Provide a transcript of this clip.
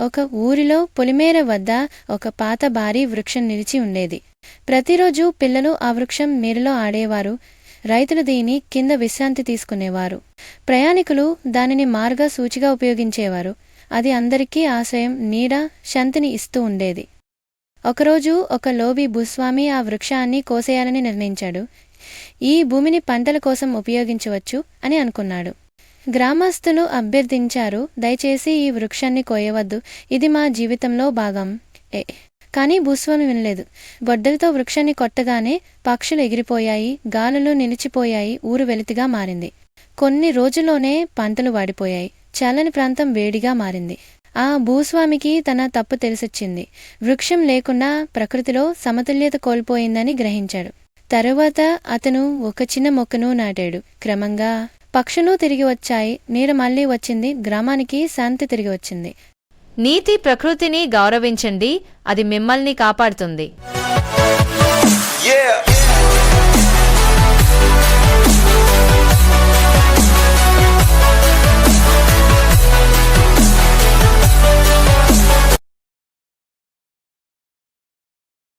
ఒక ఊరిలో పొలిమేర వద్ద ఒక పాత భారీ వృక్షం నిలిచి ఉండేది. ప్రతిరోజు పిల్లలు ఆ వృక్షం నీరులో ఆడేవారు. రైతులు దీని కింద విశ్రాంతి తీసుకునేవారు. ప్రయాణికులు దానిని మార్గ సూచిగా ఉపయోగించేవారు. అది అందరికీ ఆశ్రయం నీడ శాంతిని ఇస్తూ ఉండేది. ఒకరోజు ఒక లోబి భూస్వామి ఆ వృక్షాన్ని కోసేయాలని నిర్ణయించాడు. ఈ భూమిని పంటల కోసం ఉపయోగించవచ్చు అని అనుకున్నాడు. గ్రామస్తులు అభ్యర్థించారు దయచేసి ఈ వృక్షాన్ని కోయవద్దు. ఇది మా జీవితంలో భాగం. ఏ. కానీ భూస్వామి వినలేదు. గొడ్డలతో వృక్షాన్ని కొట్టగానే పక్షులు ఎగిరిపోయాయి గాలులు నిలిచిపోయాయి ఊరు వెలితిగా మారింది. కొన్ని రోజుల్లోనే పంటలు వాడిపోయాయి. చల్లని ప్రాంతం వేడిగా మారింది. ఆ భూస్వామికి తన తప్పు తెలిసొచ్చింది. వృక్షం లేకుండా ప్రకృతిలో సమతుల్యత కోల్పోయిందని గ్రహించాడు. తరువాత అతను ఒక చిన్న మొక్కను నాటాడు. క్రమంగా పక్షులు తిరిగి వచ్చాయి నీరు మళ్ళీ వచ్చింది గ్రామానికి శాంతి తిరిగి వచ్చింది నీతి ప్రకృతిని గౌరవించండి అది మిమ్మల్ని కాపాడుతుంది Yeah.